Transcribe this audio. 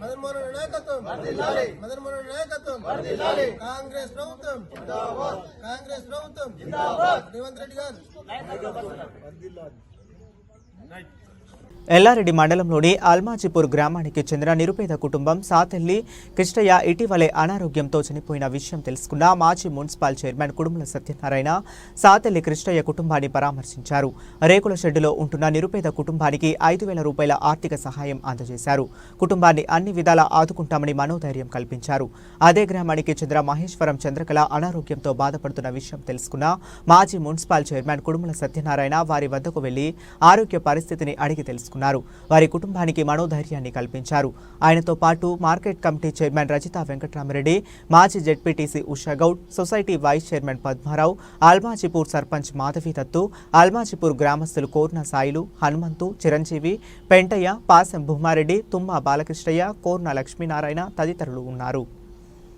మదన్ మోహన్ నాయకత్వం. మదన్ మోహన్ నాయకత్వం. కాంగ్రెస్ ప్రభుత్వం. కాంగ్రెస్ ప్రభుత్వం. రేవంత్ రెడ్డి గారు. ఎల్లారెడ్డి మండలంలోని అల్మాజీపూర్ గ్రామానికి చెందిన నిరుపేద కుటుంబం సాతెల్లి కృష్ణయ్య ఇటీవలే అనారోగ్యంతో చనిపోయిన విషయం తెలుసుకున్న మాజీ మున్సిపల్ చైర్మన్ కుడుముల సత్యనారాయణ సాతెల్లి కృష్ణయ్య కుటుంబాన్ని పరామర్శించారు. రేకుల షెడ్డులో ఉంటున్న నిరుపేద కుటుంబానికి ఐదు వేల రూపాయల ఆర్థిక సహాయం అందజేశారు. కుటుంబాన్ని అన్ని విధాలా ఆదుకుంటామని మనోధైర్యం కల్పించారు. అదే గ్రామానికి చెందిన మహేశ్వరం చంద్రకళ అనారోగ్యంతో బాధపడుతున్న విషయం తెలుసుకున్న మాజీ మున్సిపల్ చైర్మన్ కుడుముల సత్యనారాయణ వారి వద్దకు వెళ్ళి ఆరోగ్య పరిస్థితిని అడిగి తెలుసుకున్నారు. వారి కుటుంబానికి మనోధైర్యాన్ని కల్పించారు. ఆయనతో పాటు market committee chairman Rajitha Venkataramareddy మాజీ ZPTC Usha Goud society vice chairman Padmarao Almajipur sarpanch Madhavi Dattu Almajipur గ్రామస్తులు కోర్న సాయిలు హనుమంతు చిరంజీవి పెంటయ్య పాసెం భూమారెడ్డి తుమ్మా బాలకృష్ణయ్య కోర్న లక్ష్మీనారాయణ తదితరులు ఉన్నారు.